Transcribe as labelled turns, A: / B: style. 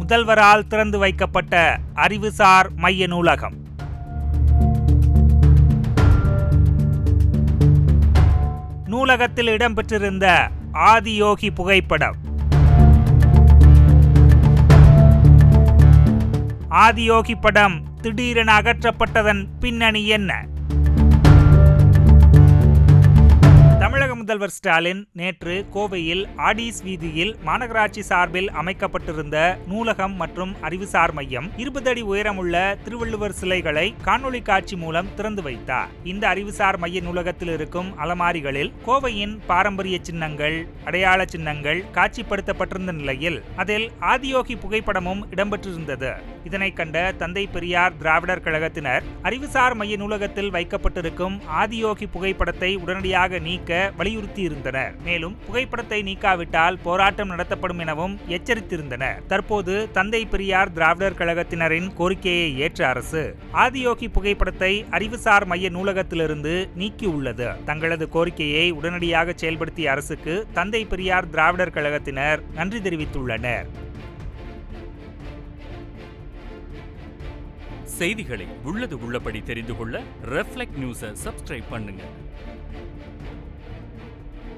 A: முதல்வரால் திறந்து வைக்கப்பட்ட அறிவுசார் மைய நூலகம் நூலகத்தில் இடம்பெற்றிருந்த ஆதியோகி புகைப்படம் ஆதியோகி படம் திடீரென அகற்றப்பட்டதன் பின்னணி என்ன முதல்வர் ஸ்டாலின் நேற்று கோவையில் ஆடிஸ் வீதியில் மாநகராட்சி சார்பில் அமைக்கப்பட்டிருந்த நூலகம் மற்றும் அறிவுசார் மையம் இருபது அடி உயரமுள்ள திருவள்ளுவர் சிலைகளை காணொலி காட்சி மூலம் திறந்து வைத்தார் இந்த அறிவுசார் மைய நூலகத்தில் இருக்கும் அலமாரிகளில் கோவையின் பாரம்பரிய சின்னங்கள் அடையாள சின்னங்கள் காட்சிப்படுத்தப்பட்டிருந்த நிலையில் அதில் ஆதியோகி புகைப்படமும் இடம்பெற்றிருந்தது இதனை கண்ட தந்தை பெரியார் திராவிடர் கழகத்தினர் அறிவுசார் மைய நூலகத்தில் வைக்கப்பட்டிருக்கும் ஆதியோகி புகைப்படத்தை உடனடியாக நீக்க வலியுறுத்தினார் வலியுறுத்தியிருந்தனர் மேலும் புகைப்படத்தை நீக்காவிட்டால் போராட்டம் நடத்தப்படும் எனவும் எச்சரித்திருந்தனர் தற்போது தந்தை பெரியார் திராவிடர் கழகத்தினரின் கோரிக்கையை ஏற்ற அரசு ஆதியோகி புகைப்படத்தை அறிவுசார் மைய நூலகத்திலிருந்து நீக்கியுள்ளது தங்களது கோரிக்கையை உடனடியாக செயல்படுத்திய அரசுக்கு தந்தை பெரியார் திராவிடர் கழகத்தினர் நன்றி தெரிவித்துள்ளனர் செய்திகளை உள்ளது உள்ளபடி தெரிந்து கொள்ள ரெஃப்ளெக்ட் நியூஸை சப்ஸ்கிரைப் பண்ணுங்கள்